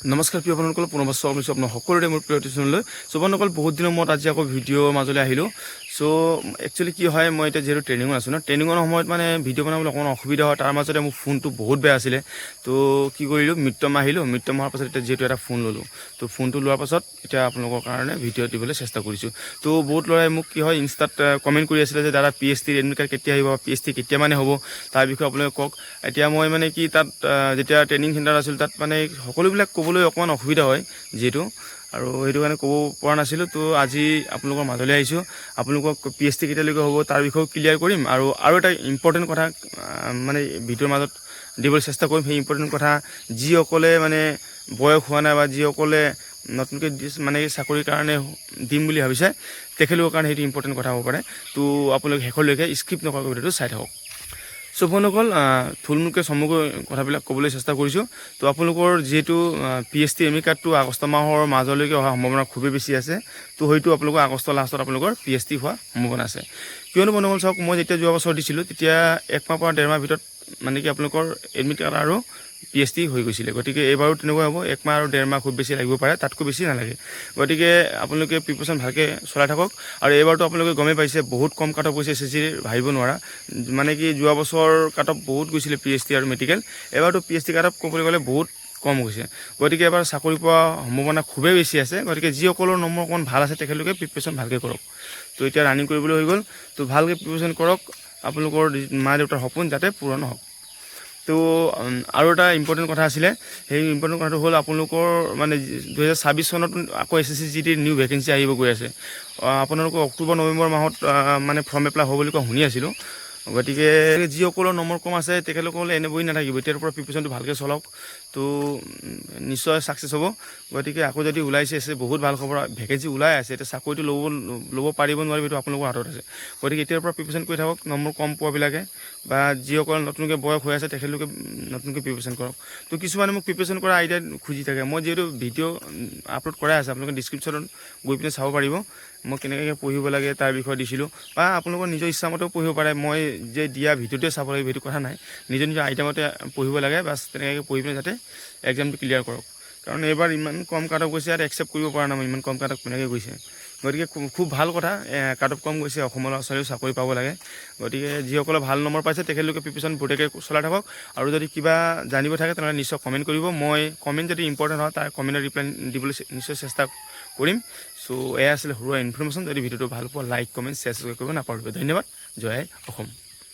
নমস্কাৰ প্ৰিয় বন্ধুসকল, পুনৰবাৰ স্বাগতম কৰিছোঁ আপোনাৰ সকলোৰে মোৰ প্ৰিয় টিউশ্যনলৈ। চ' বন্ধুসকল, বহুত দিনৰ মূৰত আজি আকৌ ভিডিঅ'ৰ মাজলৈ আহিলোঁ। চ' একচুৱেলি কি হয়, মই এতিয়া যিহেতু ট্ৰেইনিঙত আছোঁ ন ট্ৰেইনিঙৰ সময়ত মানে ভিডিঅ' বনাবলৈ অকণমান অসুবিধা হয়। তাৰ মাজতে মোৰ ফোনটো বহুত বেয়া আছিলে। তো কি কৰিলোঁ মিত্ৰম আহিলোঁ। মিত্ৰম অহাৰ পাছত এতিয়া যিহেতু এটা ফোন ল'লোঁ, তো ফোনটো লোৱাৰ পাছত এতিয়া আপোনালোকৰ কাৰণে ভিডিঅ' দিবলৈ চেষ্টা কৰিছোঁ। তো বহুত ল'ৰাই মোক কি হয়, ইনষ্টাত কমেণ্ট কৰি আছিলে যে, দাদা পি এইচ টিৰ এডমিট কাৰ্ড কেতিয়া আহিব? পি এইচ টি কেতিয়া মানে হ'ব? তাৰ বিষয়ে আপোনালোকে কওক। এতিয়া মই মানে কি, তাত যেতিয়া ট্ৰেইনিং চেণ্টাৰ আছিল, তাত মানে সকলোবিলাক ক'বলৈ অকণমান অসুবিধা হয় যিহেতু। আৰু সেইটো কাৰণে ক'ব পৰা নাছিলোঁ। তো আজি আপোনালোকৰ মাজলৈ আহিছোঁ। আপোনালোকক পি এইচ টি কেতিয়ালৈকে হ'ব তাৰ বিষয়েও ক্লিয়াৰ কৰিম। আৰু আৰু এটা ইম্পৰ্টেণ্ট কথা মানে ভিডিঅ'ৰ মাজত দিবলৈ চেষ্টা কৰিম। সেই ইম্পৰ্টেণ্ট কথা, যিসকলে মানে বয়স হোৱা নাই বা যিসকলে নতুনকৈ মানে চাকৰিৰ কাৰণে দিম বুলি ভাবিছে, তেখেতলোকৰ কাৰণে সেইটো ইম্পৰ্টেণ্ট কথা হ'ব পাৰে। তো আপোনালোকে শেষলৈকে স্কিপ নকৰাকৈ ভিডিঅ'টো চাই থাকক। চ' বন্ধুসকল থুলমূলকৈ চমুকৈ কথাবিলাক ক'বলৈ চেষ্টা কৰিছোঁ। তো আপোনালোকৰ যিহেতু P H T M E কাৰ্ডটো আগষ্ট মাহৰ মাজলৈকে অহাৰ সম্ভাৱনা খুবেই বেছি আছে। তো হয়তো আপোনালোকৰ আগষ্টৰ লাষ্টত আপোনালোকৰ পি এইচ টি হোৱাৰ সম্ভাৱনা আছে। কিয়নো বন্ধুসকল চাওক মই যেতিয়া যোৱা বছৰ দিছিলোঁ তেতিয়া এক মাহ পৰা ডেৰ মাহ ভিতৰত মানে কি আপোনালোকৰ এডমিট কাৰ্ড আৰু পি এইচ টি হৈ গৈছিলে। গতিকে এইবাৰো তেনেকুৱা হ'ব এক মাহ আৰু ডেৰ মাহ খুব বেছি লাগিব পাৰে তাতকৈ বেছি নালাগে। গতিকে আপোনালোকে প্ৰিপেৰেশ্যন ভালকৈ চলাই থাকক। আৰু এইবাৰতো আপোনালোকে গমেই পাইছে বহুত কম কাট অফ গৈছে এছ এছ চিৰ ভাবিব নোৱাৰা। মানে কি যোৱা বছৰ কাট অফ বহুত গৈছিলে পি এইচ টি আৰু মেডিকেল এইবাৰতো P H T cut off ক'বলৈ গ'লে বহুত কম গৈছে। গতিকে এবাৰ চাকৰি পোৱা সম্ভাৱনা খুবেই বেছি আছে। গতিকে যিসকলৰ নম্বৰ অকণমান ভাল আছে তেখেতলোকে প্ৰিপেৰেশ্যন ভালকৈ কৰক। তো এতিয়া ৰানিং কৰিবলৈ হৈ গ'ল। তো ভালকৈ প্ৰিপেৰেশ্যন কৰক। আপোনালোকৰ মা দেউতাৰ সপোন যাতে পূৰণ হওক। তো আৰু এটা ইম্পৰ্টেণ্ট কথা আছিলে। সেই ইম্পৰ্টেণ্ট কথাটো হ'ল আপোনালোকৰ মানে দুহেজাৰ ছাব্বিছ চনত আকৌ এছ এছ চি জি টিৰ নিউ ভেকেঞ্চি আহিব গৈ আছে। আপোনালোকৰ অক্টোবৰ নৱেম্বৰ মাহত মানে ফৰ্ম এপ্লাই হ'ব বুলি কোৱা শুনি আছিলোঁ। গতিকে যিসকলৰ নম্বৰ কম আছে তেখেতসকলে এনে বহি নাথাকিব। এতিয়াৰ পৰা প্ৰিপেৰেশ্যনটো ভালকৈ চলাওক। তো নিশ্চয় ছাকচেছ হ'ব। গতিকে আকৌ যদি ওলাইছে আছে বহুত ভাল খবৰ। ভেকেঞ্চি ওলাই আছে এতিয়া চাকৰিটো ল'ব ল'ব পাৰিব নোৱাৰিব এইটো আপোনালোকৰ হাতত আছে। গতিকে এতিয়াৰ পৰা প্ৰিপেৰেশ্যন কৰি থাকক নম্বৰ কম পোৱাবিলাকে। বা যিসকল নতুনকৈ বয়স হৈ আছে তেখেতলোকে নতুনকৈ প্ৰিপেৰেশ্যন কৰক। তো কিছুমানে মোক প্ৰিপেৰেশ্যন কৰা আইডিয়া খুজি থাকে। মই যিহেতু ভিডিঅ' আপলোড কৰাই আছে আপোনালোকে ডিছক্ৰিপশ্যনত গৈ পিনে চাব পাৰিব। মই কেনেকৈ পঢ়িব লাগে তাৰ বিষয়ে দিছিলোঁ। বা আপোনালোকৰ নিজৰ ইচ্ছামতেও পঢ়িব পাৰে। মই যে দিয়া ভিডিঅ'টোৱে চাব লাগিব সেইটো কথা নাই। নিজৰ নিজৰ আইটেমতে পঢ়িব লাগে, বাছ তেনেকৈ পঢ়ি পিনে যাতে এক্সামটো ক্লিয়াৰ কৰক। কাৰণ এইবাৰ ইমান কম কাট অফ গৈছে আৰু একচেপ্ট কৰিব পৰা নাই ইমান কম কাট অফ কেনেকৈ গৈছে। গতিকে খুব- ভাল কথা কাট অফ কম গৈছে অসমৰ ল'ৰা ছোৱালীও চাকৰি পাব লাগে। গতিকে যিসকলে ভাল নম্বৰ পাইছে তেখেতলোকে প্ৰিপেৰেশ্যন বঢ়িয়াকৈ চলাই থাকক। আৰু যদি কিবা জানিব থাকে তেনেহ'লে নিশ্চয় কমেণ্ট কৰিব। মই কমেণ্ট যদি ইম্পৰ্টেণ্ট হয় তাৰ কমেণ্টৰ ৰিপ্লাই দিবলৈ নিশ্চয় চেষ্টা কৰিম। চ' এয়া আছিলে সৰু ইনফৰ্মেশ্যন যদি ভিডিঅ'টো ভাল পোৱা লাইক কমেণ্ট শ্বেয়াৰ কৰিব নাপাহৰিব। ধন্যবাদ। জয় অসম।